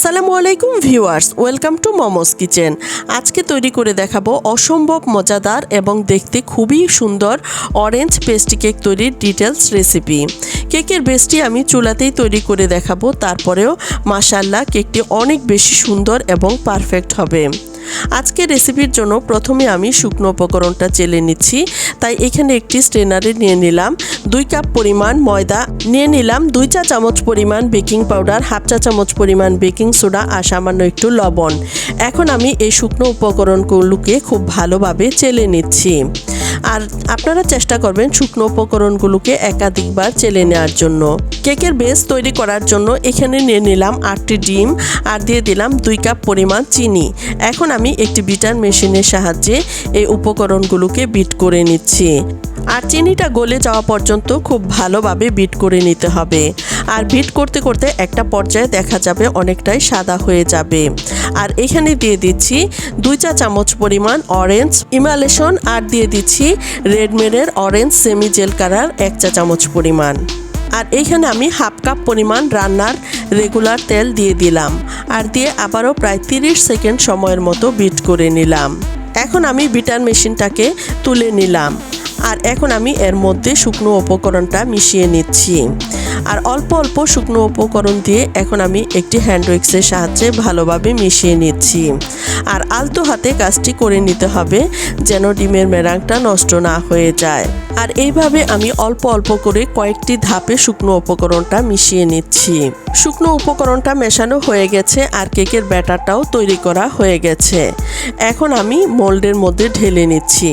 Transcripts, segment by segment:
আসসালামু আলাইকুম viewers, welcome to Momos Kitchen. আজকে তৈরি করে দেখাবো অসম্ভব মজাদার এবং দেখতে খুবই সুন্দর অরেঞ্জ পেস্টি কেক তৈরির ডিটেলস রেসিপি। কেকের বেসটি আমি চুলাতেই তৈরি করে দেখাবো, তারপরেও মাসাল্লাহ কেকটি অনেক বেশি সুন্দর এবং পারফেক্ট হবে। আজকে রেসিপির জন্য প্রথমে আমি শুকনো উপকরণটা চেলে নিচ্ছি। তাই এখানে একটি স্ট্রেনারে নিয়ে নিলাম দুই কাপ পরিমাণ ময়দা, নিয়ে নিলাম দুই চা চামচ পরিমাণ বেকিং পাউডার, হাফ চা চামচ পরিমাণ বেকিং সোডা আর সামান্য একটু লবণ। এখন আমি এই শুকনো উপকরণগুলোকে খুব ভালোভাবে চেলে নিচ্ছি। আর আপনারা চেষ্টা করবেন শুকনো উপকরণগুলোকে একাধিকবার চেলে নেওয়ার জন্য। কেকের বেস তৈরি করার জন্য এখানে নিয়ে নিলাম আটটি ডিম আর দিয়ে দিলাম দুই কাপ পরিমাণ চিনি। এখন আমি একটি বিটার মেশিনের সাহায্যে এই উপকরণগুলোকে বিট করে নিচ্ছি। আর চিনিটা গলে যাওয়া পর্যন্ত খুব ভালোভাবে বিট করে নিতে হবে। আর বিট করতে করতে একটা পর্যায়ে দেখা যাবে অনেকটাই সাদা হয়ে যাবে। আর এখানে দিয়ে দিচ্ছি দুই চা চামচ পরিমাণ অরেঞ্জ ইমালেশন আর দিয়ে দিচ্ছি রেডমেডের অরেঞ্জ সেমি জেল কালার এক চা চামচ পরিমাণ। আর এইখানে আমি হাফ কাপ পরিমাণ রান্নার রেগুলার তেল দিয়ে দিলাম আর দিয়ে আবারও প্রায় তিরিশ সেকেন্ড সময়ের মতো বিট করে নিলাম। এখন আমি বিটার মেশিনটাকে তুলে নিলাম। আর এখন আমি এর মধ্যে শুকনো উপকরণটা মিশিয়ে নিচ্ছি। আর অল্প অল্প শুকনো উপকরণ দিয়ে এখন আমি একটি হ্যান্ড উইক্সের সাহায্যে ভালোভাবে মিশিয়ে নিচ্ছি। আর আলতো হাতে কাজটি করে নিতে হবে, যেন ডিমের মেরাংটা নষ্ট না হয়ে যায়। আর এইভাবে আমি অল্প অল্প করে কয়েকটি ধাপে শুকনো উপকরণটা মিশিয়ে নিচ্ছি। শুকনো উপকরণটা মেশানো হয়ে গেছে আর কেকের ব্যাটারটাও তৈরি করা হয়ে গেছে। এখন আমি মোল্ডের মধ্যে ঢেলে নিচ্ছি।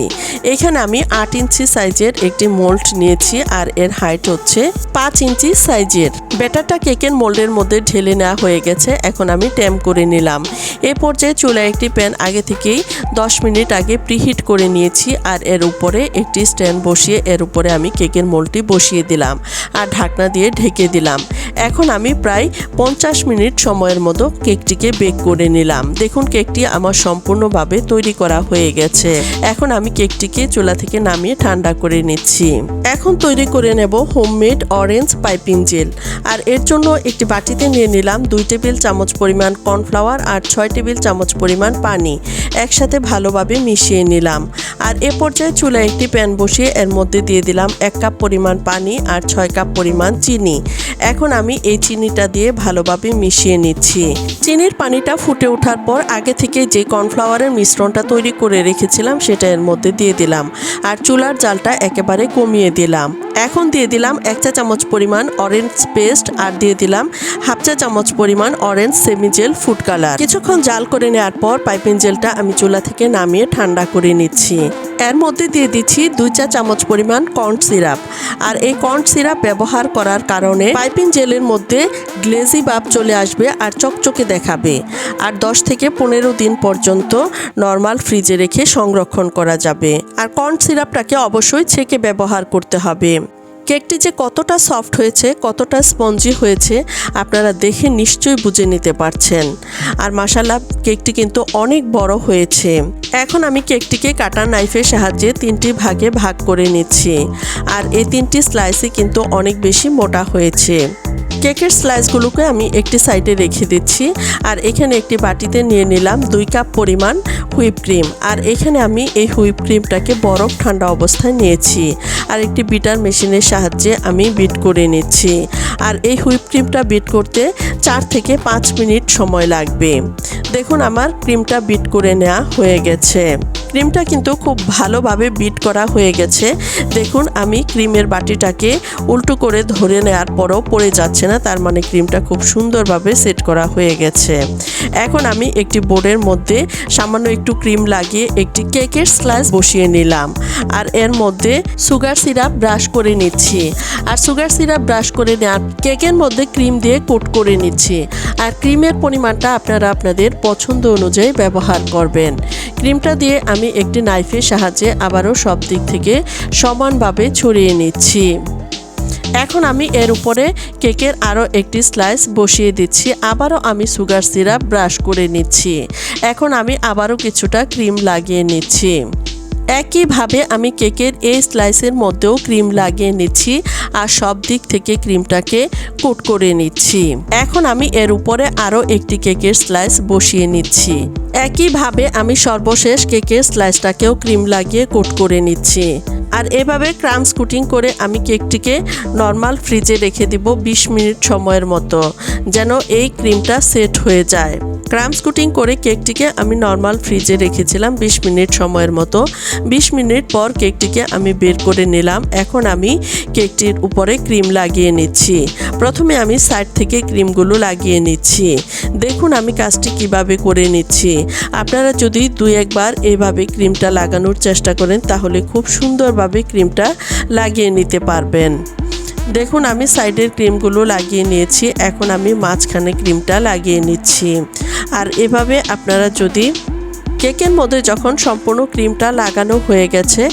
এখানে আমি আট ইঞ্চি সাইজের একটি মোল্ড নিয়েছি আর এর হাইট হচ্ছে পাঁচ ইঞ্চি সাইজের। ব্যাটারটা কেকের মোল্ডের মধ্যে ঢেলে নেওয়া হয়ে গেছে, এখন আমি ট্যাম করে নিলাম। এ পর্যায়ে চুলায় একটি প্যান আগে থেকেই দশ মিনিট আগে প্রিহিট করে নিয়েছি আর এর উপরে একটি স্ট্যান্ড বসিয়ে এর উপরে আমি কেকের মোল্ডটি বসিয়ে দিলাম আর ঢাকনা দিয়ে ঢেকে দিলাম। এখন আমি প্রায় পঞ্চাশ মিনিট সময়ের মতো কেকটিকে বেক করে নিলাম। দেখুন, কেকটি আমার সম্পূর্ণভাবে তৈরি করা হয়ে গেছে। এখন আমি কেকটিকে চুলা থেকে নামিয়ে ঠান্ডা করে নিচ্ছি। এখন তৈরি করে নেব হোমমেড অরেঞ্জ পাইপিং জেল। আর এর জন্য একটি বাটিতে নিয়ে নিলাম দুই টেবিল চামচ পরিমাণ কর্নফ্লাওয়ার আর ছয় টেবিল চামচ পরিমাণ পানি। একসাথে ভালোভাবে মিশিয়ে নিলাম। আর এ পর্যায়ে চুলায় একটি প্যান বসিয়ে এর মধ্যে দিয়ে দিলাম এক কাপ পরিমাণ পানি আর ছয় কাপ পরিমাণ চিনি। এখন আমি এই চিনিটা দিয়ে ভালোভাবে মিশিয়ে নিচ্ছি। চিনির পানিটা ফুটে ওঠার পর আগে থেকে যে কর্নফ্লাওয়ারের মিশ্রণটা তৈরি করে রেখেছিলাম, সেটা এর মধ্যে দিয়ে দিলাম। আর চুলার জালটা একেবারে কমিয়ে দিলাম। এখন দিয়ে দিলাম এক চা চামচ পরিমাণ অরেঞ্জ পেস্ট আর দিয়ে দিলাম হাফ চা চামচ পরিমাণ orange semi gel food colour কিছুক্ষণ জাল করে নেওয়ার পর পাইপিং জেলটা আমি চুলা থেকে নামিয়ে ঠান্ডা করে নিচ্ছি। এর মধ্যে দিয়ে দিচ্ছি দুই চা চামচ পরিমাণ কর্ন সিরাপ আর এই কর্ন সিরাপ ব্যবহার করার কারণে পাইপিং জেলের মধ্যে গ্লেজি বাপ চলে আসবে আর চকচকে দেখাবে আর দশ থেকে পনেরো দিন পর্যন্ত নর্মাল ফ্রিজে রেখে সংরক্ষণ করা যাবে। আর কর্ন সিরাপটাকে অবশ্যই ছেঁকে ব্যবহার করতে হবে। কেকটি যে কতটা সফট হয়েছে, কতটা স্পঞ্জি হয়েছে, আপনারা দেখে নিশ্চয়ই বুঝে নিতে পারছেন। আর মাসাল্লাহ কেকটি কিন্তু অনেক বড় হয়েছে। এখন আমি কেকটিকে কাটার নাইফের সাহায্যে তিনটি ভাগে ভাগ করে নিচ্ছি। আর এই তিনটি স্লাইসে কিন্তু অনেক বেশি মোটা হয়েছে। কেকের স্লাইসগুলোকে আমি একটি সাইডে রেখে দিচ্ছি। আর এখানে একটি বাটিতে নিয়ে নিলাম দুই কাপ পরিমাণ হুইপ ক্রিম। আর এখানে আমি এই হুইপ ক্রিমটাকে বরফ ঠান্ডা অবস্থায় নিয়েছি। আর একটি বিটার মেশিনের সাহায্যে আমি বিট করে নিচ্ছি। আর এই হুইপ ক্রিমটা বিট করতে চার থেকে পাঁচ মিনিট সময় লাগবে। দেখুন, আমার ক্রিমটা বিট করে নেওয়া হয়ে গেছে। ক্রিমটা কিন্তু খুব ভালোভাবে বিট করা হয়ে গেছে। দেখুন, আমি ক্রিমের বাটিটাকে উল্টো করে ধরে নেওয়ার পরও পড়ে যাচ্ছে না, তার মানে ক্রিমটা খুব সুন্দরভাবে সেট করা হয়ে গেছে। এখন আমি একটি বোর্ডের মধ্যে সামান্য একটু ক্রিম লাগিয়ে একটি কেকের স্লাইস বসিয়ে নিলাম। আর এর মধ্যে সুগার সিরাপ ব্রাশ করে নিচ্ছি। আর সুগার সিরাপ ব্রাশ করে নেওয়ার কেকের মধ্যে ক্রিম দিয়ে কোট করে নিচ্ছি। আর ক্রিমের পরিমাণটা আপনারা আপনাদের পছন্দ অনুযায়ী ব্যবহার করবেন। ক্রিমটা দিয়ে আমি একটি নাইফের সাহায্যে আবারও সব দিক থেকে সমানভাবে ছড়িয়ে নিচ্ছি। এখন আমি এর উপরে কেকের আরও একটি স্লাইস বসিয়ে দিচ্ছি, আবারও আমি সুগার সিরাপ ব্রাশ করে নিচ্ছি। এখন আমি আবারও কিছুটা ক্রিম লাগিয়ে নিচ্ছি। একইভাবে আমি কেকের এই স্লাইসের মধ্যেও ক্রিম লাগিয়ে নিচ্ছি আর সব দিক থেকে ক্রিমটাকে কোট করে নিচ্ছি। এখন আমি এর উপরে আরও একটি কেকের স্লাইস বসিয়ে নিচ্ছি। একইভাবে আমি সর্বশেষ কেকের স্লাইসটাকেও ক্রিম লাগিয়ে কোট করে নিচ্ছি। আর এভাবে ক্রামস কুটিং করে আমি কেকটিকে নর্মাল ফ্রিজে রেখে দিব ২০ মিনিট সময়ের মতো, যেন এই ক্রিমটা সেট হয়ে যায়। ক্রামস কুটিং করে কেকটিকে আমি নর্মাল ফ্রিজে রেখেছিলাম ২০ মিনিট সময়ের মতো। ২০ মিনিট পর কেকটিকে আমি বের করে নিলাম। এখন আমি কেকটির উপরে ক্রিম লাগিয়ে নিচ্ছি। প্রথমে আমি সাইড থেকে ক্রিমগুলো লাগিয়ে নিচ্ছি। দেখুন আমি কাজটি কীভাবে করে নিচ্ছি। আপনারা যদি দুই একবার এভাবে ক্রিমটা লাগানোর চেষ্টা করেন, তাহলে খুব সুন্দরভাবে ক্রিমটা লাগিয়ে নিতে পারবেন। দেখুন আমি সাইডের ক্রিমগুলো লাগিয়ে নিয়েছি। এখন আমি মাঝখানে ক্রিমটা লাগিয়ে নিচ্ছি। আর এভাবে আপনারা যদি কেকের মধ্যে যখন সম্পূর্ণ ক্রিমটা লাগানো হয়ে গেছে,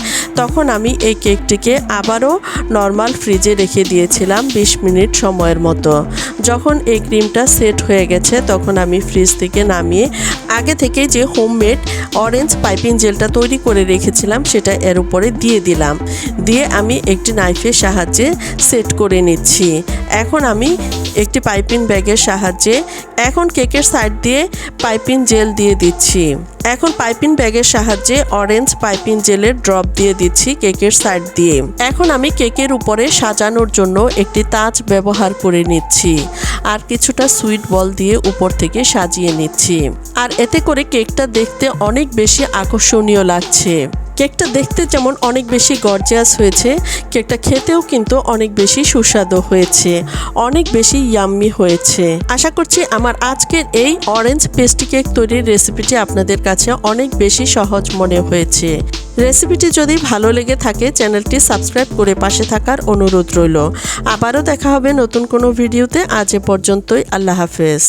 তখন আমি এই কেকটিকে আবারও নর্মাল ফ্রিজে রেখে দিয়েছিলাম ২০ মিনিট সময়ের মতো। যখন এই ক্রিমটা সেট হয়ে গেছে, তখন আমি ফ্রিজ থেকে নামিয়ে আগে থেকে যে হোমমেড অরেঞ্জ পাইপিং জেলটা তৈরি করে রেখেছিলাম, সেটা এর উপরে দিয়ে দিলাম। দিয়ে আমি একটি নাইফের সাহায্যে সেট করে নিচ্ছি। এখন আমি একটি পাইপিং ব্যাগের সাহায্যে এখন কেকের সাইড দিয়ে পাইপিং জেল দিয়ে দিচ্ছি। এখন পাইপিং ব্যাগের সাহায্যে অরেঞ্জ পাইপিং জেলের ড্রপ দিয়ে দিচ্ছি কেকের সাইড দিয়ে। এখন আমি কেকের উপরে সাজানোর জন্য একটি তাজ ব্যবহার করে নিচ্ছি। আর কিছুটা সুইট বল দিয়ে উপর থেকে সাজিয়ে নিচ্ছি। আর এতে করে কেকটা দেখতে অনেক বেশি আকর্ষণীয় লাগছে। কেকটা দেখতে যেমন অনেক বেশি গর্জিয়াস হয়েছে, কেকটা খেতেও কিন্তু অনেক বেশি সুস্বাদু হয়েছে, অনেক বেশি ইয়াম্মি হয়েছে। আশা করছি আমার আজকের এই অরেঞ্জ পেস্টি কেক তৈরির রেসিপিটি আপনাদের কাছে অনেক বেশি সহজ মনে হয়েছে। রেসিপিটি যদি ভালো লেগে থাকে, চ্যানেলটি সাবস্ক্রাইব করে পাশে থাকার অনুরোধ রইল। আবারও দেখা হবে নতুন কোনো ভিডিওতে আজ এ পর্যন্তই, আল্লাহ হাফেজ।